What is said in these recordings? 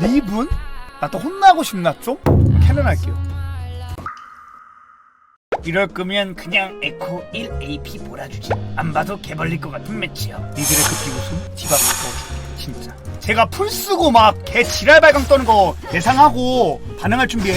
리븐? 나또 혼나고 싶나 좀? 캐논 할게요. 이럴 거면 그냥 에코 1AP 몰아주지. 안 봐도 개벌릴 것 같은 매치야. 니들의 그 비웃음? 디바 바꿔줄게 진짜. 제가 풀 쓰고 막 개 지랄 발광 떠는 거 예상하고 반응할 준비해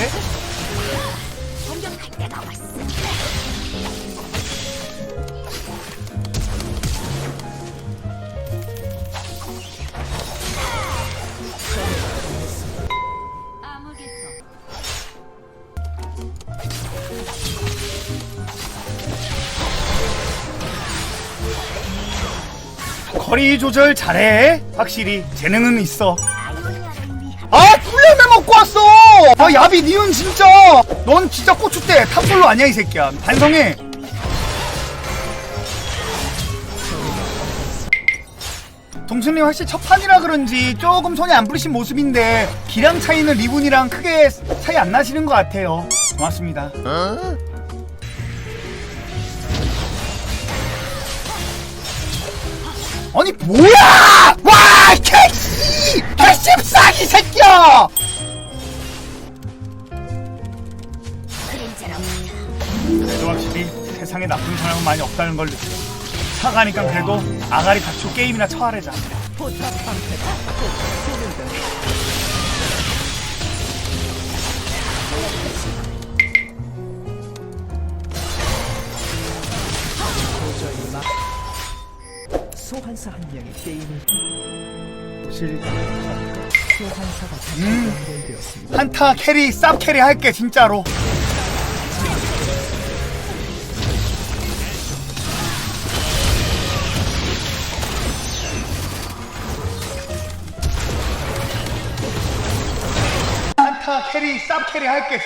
거리 조절 잘해. 확실히 재능은 있어. 아 꿀려내 먹고 왔어! 아 야비 니은 진짜! 넌 진짜 고추대. 탑솔로 아니야 이 새끼야. 반성해. 동수님 확실히 첫 판이라 그런지 조금 손이 안 부르신 모습인데 기량 차이는 리븐이랑 크게 차이 안 나시는 것 같아요. 고맙습니다 아니 뭐야 와 개씨 개씹싸기 새끼야 그래도 확실히 세상에 나쁜 사람은 많이 없다는 걸 느껴. 사가니까 그래도 아가리 다치고 게임이나 처하래자. 소환사 한 명이 게임을 음. 소환사가 연결되었습니다. 한타 캐리 쌉 캐리 할게 진짜로. 한타 캐리 쌉 캐리 할게.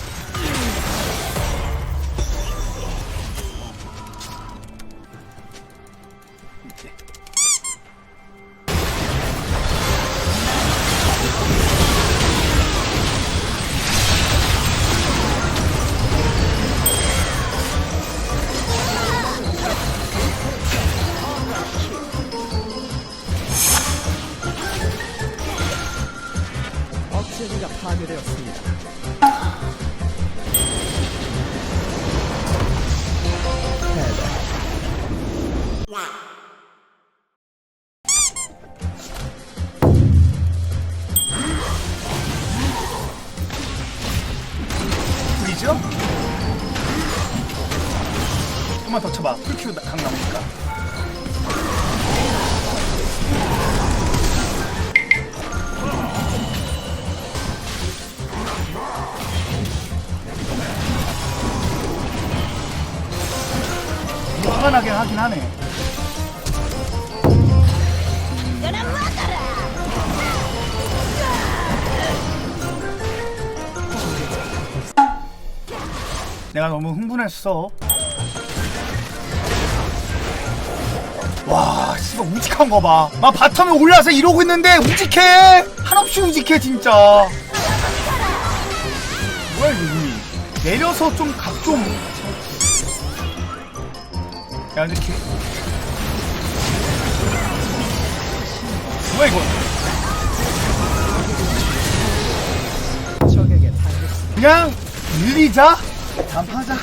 좀만 더 쳐봐. 풀큐 강 나오니까. 화가 나긴 하긴 하네. 내가 너무 흥분했어. 와, 씨발 우직한 거 봐. 막 바텀에 올라서 이러고 있는데 우직해. 한없이 우직해 진짜. 뭐야 이거. 내려서 좀 각 좀. 야, 근데 걔. 뭐야 이거? 그냥 밀리자. 단파자.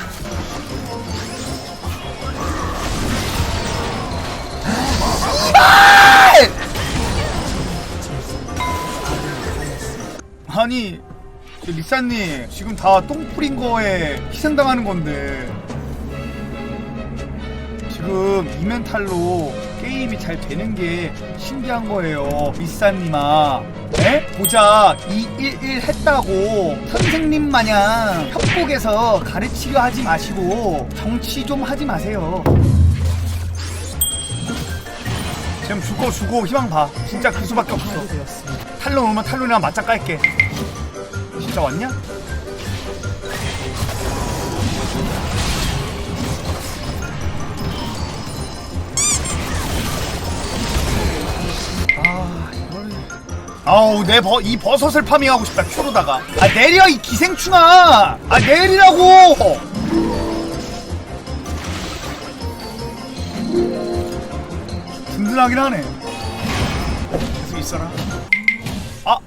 아니 저 리사님 지금 다 똥 뿌린 거에 희생당하는 건데. 지금 이 멘탈로 게임이 잘 되는 게 신기한 거예요 리사님아. 에? 보자. 211 했다고. 선생님 마냥 협곡에서 가르치려 하지 마시고 정치 좀 하지 마세요 지금 죽고 죽고 희망 봐 진짜 그 수밖에 없어. 탈론 오면 탈론이랑 맞짱 깔게. 진짜 왔냐? 아, 이걸. 아우, 내 버, 이 버섯을 파밍하고 싶다, 큐로다가. 아, 내려, 이 기생충아! 아, 내리라고! 든든하긴 하네. 계속 있어라. 아.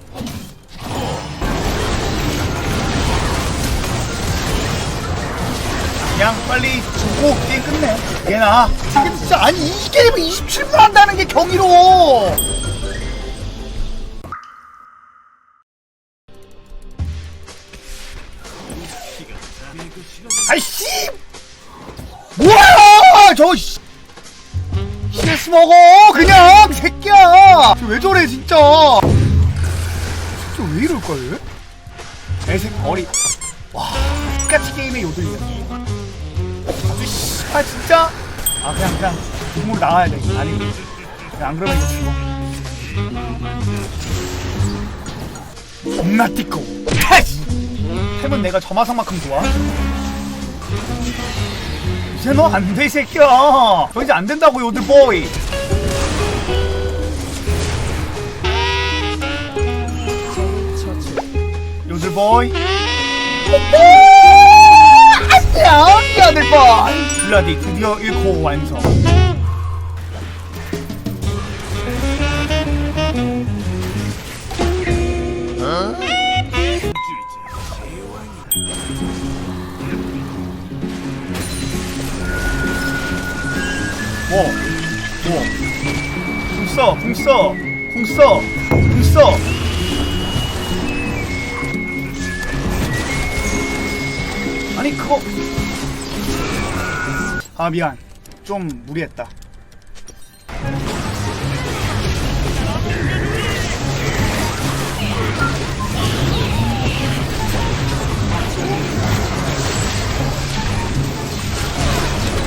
그냥 빨리 죽고 게임 끝내. 얘나. 근데 진짜 아니 이 게임을 27분 한다는 게 경이로워. CS 먹어 그냥 이 새끼야. 저왜 저래 진짜. 진짜 왜 이럴걸? 애새 머리. 와 똑같이 게임에 요들이야 씨아 진짜? 아 그냥 그냥 공으로 나가야 돼. 아니 그냥 안 그러면 이거 죽어. 겁나 띠꺼 템은 내가 저마상만큼 좋아 이제 너 안 돼 이 새끼야 너 이제 안 된다고 요들 보이 처치. 요들 보이 안녕 요들 보이 블라디 드디어 1코 완성 궁 써, 궁 써, 궁 써, 궁 써. 아니 그거. 아 미안. 좀 무리했다.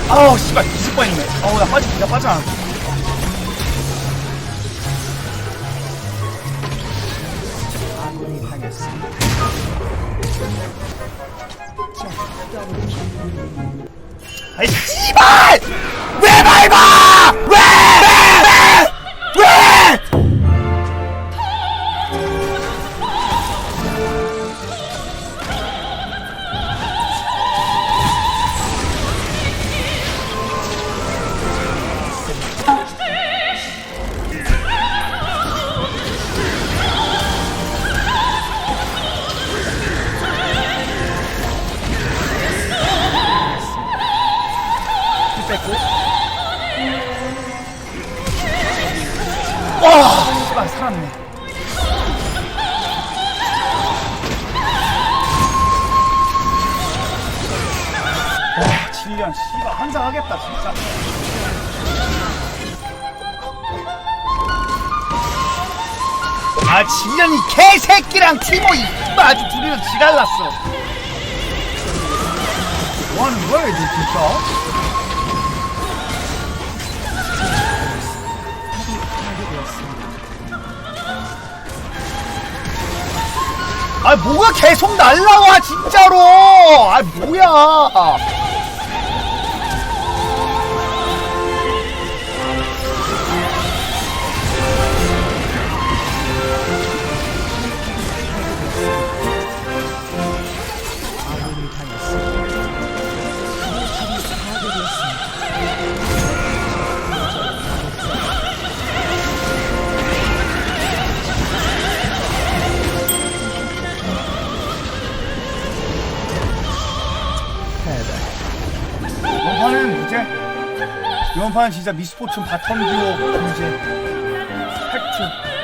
아우 씨발 뻔했네. 어우 나 빠지 나 빠지 아이 씨발! 왜 밟아 와 씨발 살았네 와 질리안 씨발 환장하겠다 진짜. 아 질리안 이 개새끼랑 티모 이 씨발 아주 둘이서 지랄났어. 뭐 하는 거야 얘들 진짜 아 뭐가 계속 날라와 진짜로. 아 뭐야 패배. 이번 판은 이제 이번 판은 진짜 미스포츠 바텀 듀오 문제 팩트